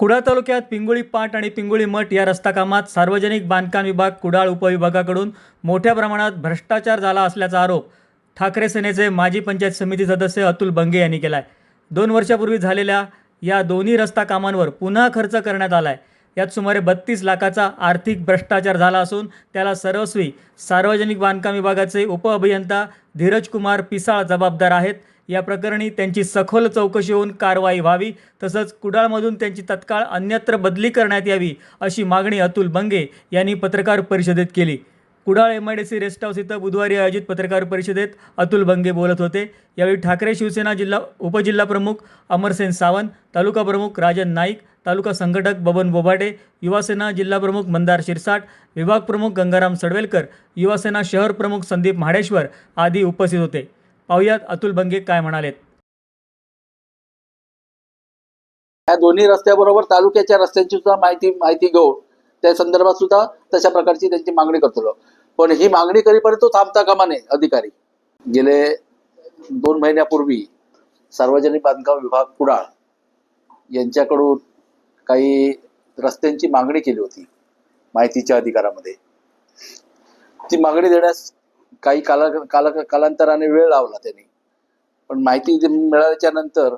कुडाळ तालुक्यात पिंगुळी पाट आणि पिंगुळी मठ या रस्ता कामात सार्वजनिक बांधकाम विभाग कुडाळ उपविभागाकडून मोठ्या प्रमाणात भ्रष्टाचार झाला असल्याचा आरोप ठाकरे सेनेचे माजी पंचायत समिती सदस्य अतुल बंगे यांनी केला आहे दोन वर्षापूर्वी झालेल्या या दोन्ही रस्ता कामांवर पुन्हा खर्च करण्यात आला आहे यात सुमारे बत्तीस लाखाचा आर्थिक भ्रष्टाचार झाला असून त्याला सर्वस्वी सार्वजनिक बांधकाम विभागाचे उपअभियंता धीरज कुमार पिसाळ जबाबदार आहेत. या प्रकरणी त्यांची सखोल चौकशी होऊन कारवाई व्हावी तसंच कुडाळमधून त्यांची तत्काळ अन्यत्र बदली करण्यात यावी अशी मागणी अतुल बंगे यांनी पत्रकार परिषदेत केली. Kudal M I D C rest house इथं बुधवारी आयोजित पत्रकार परिषदेत अतुल बंगे बोलत होते. यावेळी ठाकरे शिवसेना जिल्हा उपजिल्हा प्रमुख अमरसेन सावंत तालुका प्रमुख राजन नाईक तालुका संघटक बबन बोभाटे युवासेना जिल्हा प्रमुख मंदार शिरसाट विभाग प्रमुख गंगाराम सडवेलकर युवासेना शहर प्रमुख संदीप म्हाडेश्वर आदी उपस्थित होते. पाहुयात अतुल बंगे काय म्हणालेत. या दोन्ही रस्त्याबरोबर तालुक्याच्या रस्त्यांची सुद्धा माहिती माहिती घेऊन त्या संदर्भात सुद्धा तशा प्रकारची त्यांची मागणी करतो पण ही मागणी करीपर्यंत थांबता कामा नये अधिकारी. गेले दोन महिन्यापूर्वी सार्वजनिक बांधकाम विभाग कुडाळ यांच्याकडून काही रस्त्यांची मागणी केली होती माहितीच्या अधिकारामध्ये. ती मागणी देण्यास काही काला काला कालांतराने वेळ लावला त्यांनी. पण माहिती मिळाल्याच्या नंतर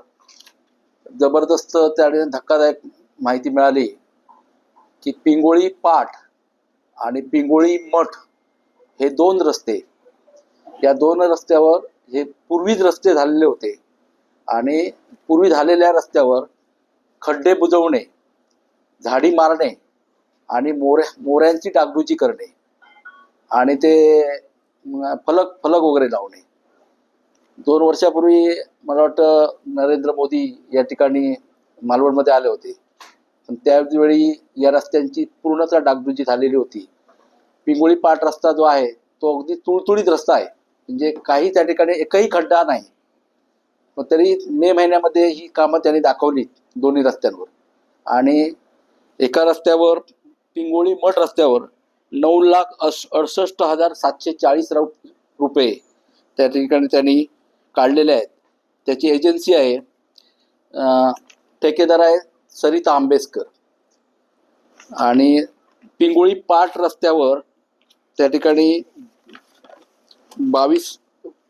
जबरदस्त त्याने धक्कादायक माहिती मिळाली की पिंगोळी पाठ आणि पिंगोळी मठ हे दोन रस्ते या दोन रस्त्यावर हे पूर्वीच रस्ते झालेले होते आणि पूर्वी झालेल्या रस्त्यावर खड्डे बुजवणे झाडी मारणे आणि मोऱ्या मोऱ्यांची डागडुजी करणे आणि ते फलक फलक वगैरे लावणे. दोन वर्षापूर्वी मला वाटतं नरेंद्र मोदी या ठिकाणी मालवणमध्ये आले होते. पण त्यावेळी या रस्त्यांची पूर्णतः डागडुजी झालेली होती. पिंगोळी पाट रस्ता जो आहे तो अगदी तुळतुळीत रस्ता आहे. म्हणजे काही त्या ठिकाणी एकही खड्डा नाही. पण तरी मे महिन्यामध्ये ही कामं त्यांनी दाखवली दोन्ही रस्त्यांवर. आणि एका रस्त्यावर पिंगोळी मठ रस्त्यावर नऊ लाख अडसष्ट हजार सातशे चाळीस रु रुपये त्या ठिकाणी त्यांनी काढलेले आहेत. त्याची एजन्सी आहे ठेकेदार आहे सरिता आंबेसकर. आणि पिंगोळी पाट रस्त्यावर त्या ठिकाणी बावीस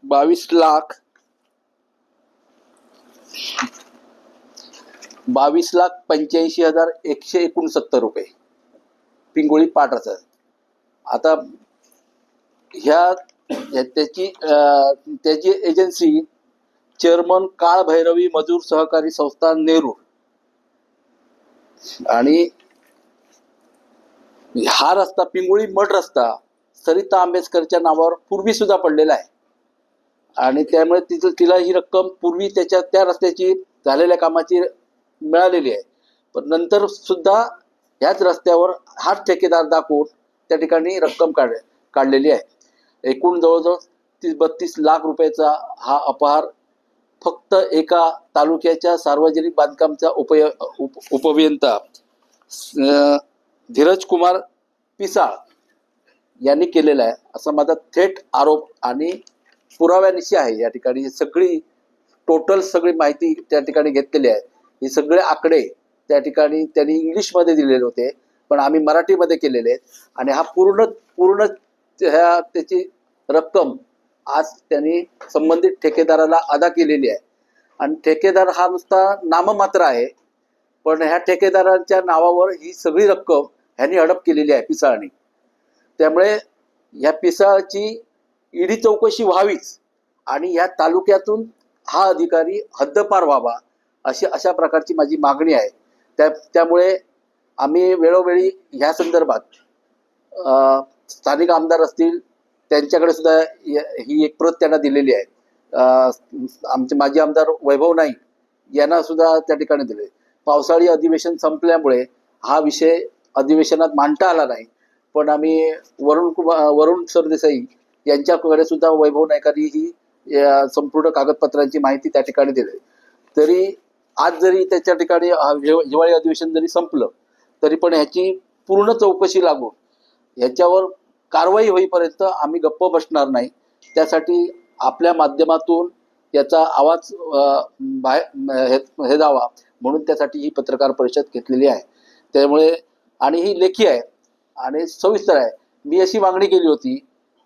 बावीस लाख बावीस लाख पंच्याऐंशी हजार एकशे एकोणसत्तर रुपये पिंगोळी पाट रस्त्यावर आता ह्या त्याची त्याची एजन्सी चेअरमन काळ भैरवी मजूर सहकारी संस्था नेरूळ. आणि हा रस्ता पिंगुळी मठ रस्ता सरिता आंबेडकरच्या नावावर पूर्वी सुद्धा पडलेला आहे. आणि त्यामुळे तिथं तिला ही रक्कम पूर्वी त्याच्या त्या रस्त्याची झालेल्या कामाची मिळालेली आहे. पण नंतर सुद्धा ह्याच रस्त्यावर हाच ठेकेदार दाखवून त्या ठिकाणी रक्कम काढ काढलेली आहे. एकूण जवळजवळ तीस बत्तीस लाख रुपयाचा हा अपहार फक्त एका तालुक्याच्या सार्वजनिक बांधकामचा उपय उप उपभियंता धीरज कुमार पिसाळ यांनी केलेला आहे. असा माझा थेट आरोप आणि पुराव्यानिशी आहे. या ठिकाणी ही सगळी टोटल सगळी माहिती त्या ठिकाणी घेतलेली आहे. हे सगळे आकडे त्या ठिकाणी त्यांनी इंग्लिशमध्ये दिलेले होते. पण आम्ही मराठीमध्ये केलेले आहेत. आणि हा पूर्ण पूर्ण ह्या त्याची रक्कम आज त्यांनी संबंधित ठेकेदाराला अदा केलेली आहे. आणि ठेकेदार हा नुसता नाममात्र आहे. पण ह्या ठेकेदारांच्या नावावर ही सगळी रक्कम ह्यांनी हडप केलेली आहे पिसाळनी त्यामुळे ह्या पिसाळची ईडी चौकशी व्हावीच आणि ह्या तालुक्यातून हा अधिकारी हद्दपार व्हावा अशी अशा प्रकारची माझी मागणी आहे. त्या त्यामुळे आम्ही वेळोवेळी ह्या संदर्भात स्थानिक आमदार असतील त्यांच्याकडे सुद्धा ही एक प्रत त्यांना दिलेली आहे. आमचे माजी आमदार वैभव नाईक यांना सुद्धा त्या ठिकाणी दिले. पावसाळी अधिवेशन संपल्यामुळे हा विषय अधिवेशनात मांडता आला नाही. पण आम्ही वरुण कुमार वरुण सरदेसाई यांच्याकडे सुद्धा वैभव नायकांनी ही या संपूर्ण कागदपत्रांची माहिती त्या ठिकाणी दिली. तरी आज जरी त्याच्या ठिकाणी हिवाळी अधिवेशन जरी संपलं तरी पण ह्याची पूर्ण चौकशी लागून ह्याच्यावर कारवाई होईपर्यंत आम्ही गप्प बसणार नाही. त्यासाठी आपल्या माध्यमातून याचा आवाज बाहेर हे- हे जावा म्हणून त्यासाठी ही पत्रकार परिषद घेतलेली आहे. त्यामुळे आणि ही लेखी आहे आणि सविस्तर आहे. मी अशी मागणी केली होती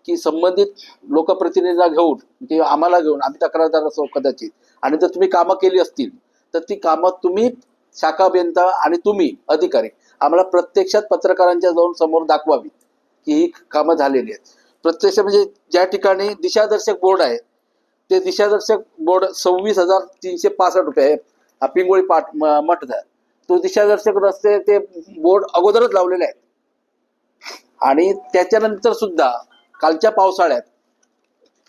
की संबंधित लोकप्रतिनिधीला घेऊन किंवा आम्हाला घेऊन आम्ही तक्रारदार असो कदाचित आणि जर तुम्ही कामं केली असतील तर ती कामं तुम्ही शाखा अभियंता आणि तुम्ही अधिकारी आम्हाला प्रत्यक्षात पत्रकारांच्या जाऊन समोर दाखवावी की ही कामं झालेली आहेत. प्रत्यक्ष म्हणजे ज्या ठिकाणी दिशादर्शक बोर्ड आहे ते दिशादर्शक बोर्ड सव्वीस हजार तीनशे पासष्ट रुपये आहे. हा पिंगोळी पाट म- मठचा तो दिशादर्शक रस्ते ते बोर्ड अगोदरच लावलेले आहेत. आणि त्याच्यानंतर सुद्धा कालच्या पावसाळ्यात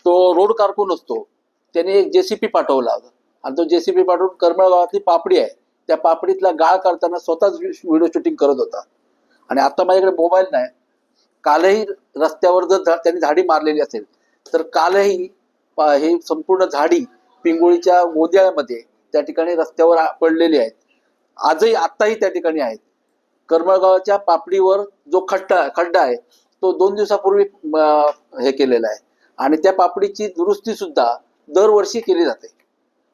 तो रोड कारकून असतो. त्याने एक जेसीपी पाठवला होता. आणि तो जेसीपी पाठवून करमळ गावातली पापडी आहे. त्या पापडीतला गाळ करताना स्वतःच व्हिडिओ शूटिंग करत होता. आणि आता माझ्याकडे मोबाईल नाही. कालही रस्त्यावर जर त्यांनी झाडी मारलेली असेल तर कालही हे संपूर्ण झाडी पिंगोळीच्या गोंदियामध्ये त्या ठिकाणी रस्त्यावर पडलेली आहेत. आजही आत्ताही त्या ठिकाणी आहेत. करमळगावच्या पापडीवर जो खड्डा खड्डा आहे तो दोन दिवसापूर्वी हे केलेला आहे. आणि त्या पापडीची दुरुस्ती सुद्धा दरवर्षी केली जाते.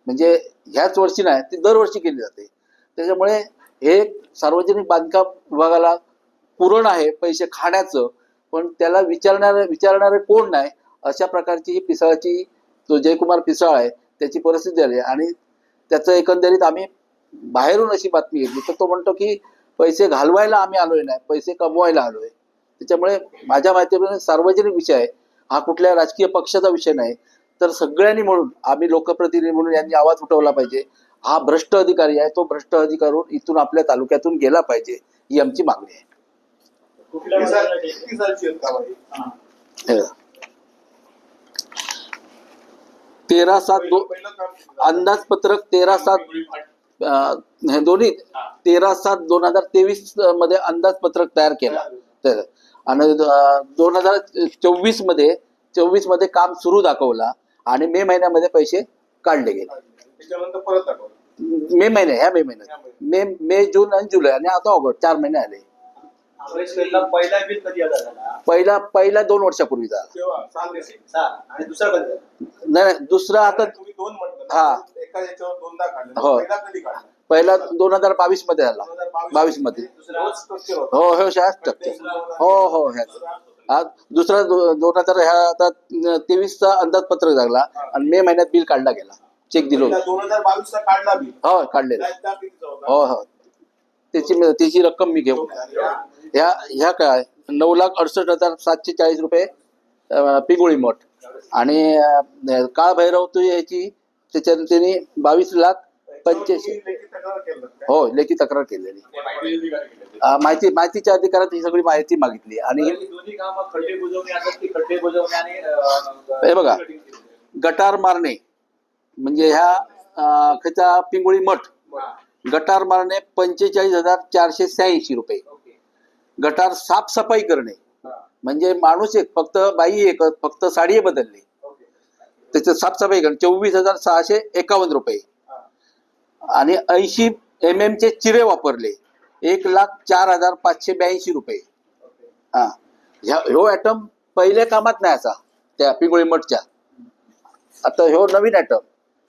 म्हणजे ह्याच वर्षी नाही ती दरवर्षी केली जाते. त्याच्यामुळे हे सार्वजनिक बांधकाम विभागाला पुरण आहे पैसे खाण्याचं. पण त्याला विचारणारे विचारणारे कोण नाही अशा प्रकारची ही पिसाळाची जो जयकुमार पिसाळ आहे त्याची परिस्थिती आली. आणि त्याचं एकंदरीत आम्ही बाहेरून अशी बातमी घेतली. तर तो म्हणतो की पैसे घालवायला आम्ही आलोय नाही पैसे कमवायला आलोय. त्याच्यामुळे माझ्या माहितीप्रमाणे सार्वजनिक विषय आहे. हा कुठल्या राजकीय पक्षाचा विषय नाही. तर सगळ्यांनी म्हणून आम्ही लोकप्रतिनिधी म्हणून यांनी आवाज उठवला पाहिजे. हा भ्रष्ट अधिकारी आहे तो भ्रष्ट अधिकारून इथून आपल्या तालुक्यातून गेला पाहिजे ही आमची मागणी आहे. तेरा सात? अंदाजपत्रक तेरा सात हे दोन्ही तेरा सात दोन हजार तेवीसमध्ये अंदाजपत्रक तयार केला. तर आणि दोन हजार चोवीसमध्ये चोवीसमध्ये काम सुरू दाखवला आणि मे महिन्यामध्ये पैसे काढले गेले. त्याच्यानंतर परत दाखवलं. मे महिने ह्या मे महिन्यात मे मे जून आणि जुलै आणि आता ऑगस्ट चार महिने आले पहिला बिल कधी आला झाला पहिला पहिला दोन वर्षापूर्वी झाला तेव्हा सहा आणि दुसरा कधी नाही नाही, दुसरा आता तुम्ही दोन म्हटलं हा. एका याच्यावर दोनदा काढलं हो. पहिला कधी काढला पहिला दोन हजार बावीसमध्ये झाला 2022 बावीसमध्ये दुसरा structure होता. हो हो ह्याच टक्के हो हो ह्याच हा दुसरा दो- दोन हजार ह्या आता तेवीसचा अंदाजपत्रक लागला आणि मे महिन्यात बिल काढला गेला चेक दिलो. दोन हजार बावीस चा काढला हो काढलेला? हो हो. त्याची मी- त्याची रक्कम मी घेऊन. ह्या ह्या काय? नऊ लाख अडुसष्ट हजार सातशे चाळीस रुपये पिगोळी मठ. आणि अं, काळ भैरव तो याची त्याच्यात त्यांनी बावीस लाख पंच्याऐंशी? हो लेखी तक्रार केलेली. माहिती माहितीच्या अधिकारात ही सगळी माहिती मागितली. आणि ही हे बघा. गटार मारणे. म्हणजे ह्या ह्याचा पिंगोळी मठ? गटार मारणे पंचेचाळीस हजार चारशे शहाऐंशी रुपये. गटार साफसफाई करणे. म्हणजे माणूस एक फक्त बाई एक फक्त साडी बदलली. त्याचं साफसफाई करणे. चोवीस हजार सहाशे एकावन्न रुपये. आणि ऐंशी एम एम चे चिरे वापरले. एक लाख चार हजार पाचशे ब्याऐंशी रुपये. हा. ह्या ह्यो ॲटम पहिल्या कामात नाही असा त्या पिंगोळी मठच्या. आता ह्यो नवीन ॲटम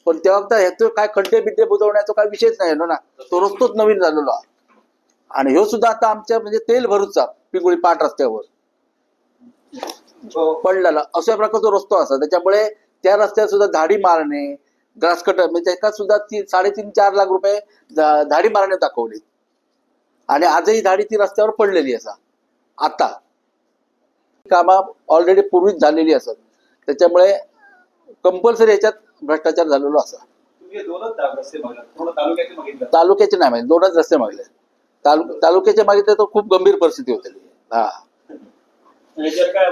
पण तेव्हा तर ह्याचं काय खड्डे बिड्डे बुजवण्याचा काय विषयच नाही ना तो रस्तोच नवीन झालेलो. आणि ह्यो सुद्धा आता आमच्या म्हणजे तेल भरूचा पिंगोळी पाट रस्त्यावर. हो. पडलेला. अशा प्रकारचा रस्तो असा. त्याच्यामुळे त्या रस्त्यात सुद्धा झाडी मारणे ग्रास कटर म्हणजे त्याच्यात सुद्धा ती साडेतीन चार लाख रुपये झाडी मारणे दाखवली. आणि आजही झाडी ती रस्त्यावर पडलेली असा. आता. कामा ऑलरेडी पूर्वीच झालेली असत. त्याच्यामुळे कंपल्सरी याच्यात भ्रष्टाचार झालेलो असा. तुम्ही दोनच दा- रस्ते बघा थोडं तालुक्याचे नाही माहिती दोनच रस्ते मागले. तालु तालुक्याचे मागितले तर खूप गंभीर परिस्थिती होती. हा.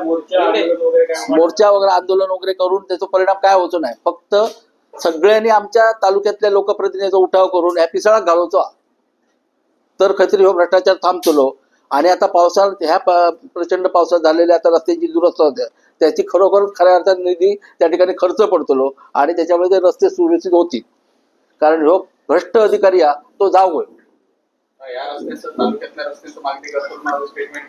मोर्चा आंदोलन वगैरे काय मोर्चा वगैरे आंदोलन वगैरे करून त्याचा परिणाम काय होतो नाही. फक्त सगळ्यांनी आमच्या तालुक्यातल्या लोकप्रतिनिधीचा उठाव करून ह्या पिसाळात घालवतो. तर खत्री हो भ्रष्टाचार थांबतो आणि आता पावसाळ्यात ह्या प्रचंड पावसात झालेल्या आता रस्त्याची दुरुस्त होते. त्याची खरोखर खऱ्या अर्थात निधी त्या ठिकाणी खर्च पडतो आणि त्याच्यामुळे ते रस्ते सुव्यवस्थित होतील. कारण जो भ्रष्ट अधिकारी हा तो जाऊ होय या रस्त्याचं तालुक्यातल्या रस्त्याचं मागणी करतो स्टेटमेंट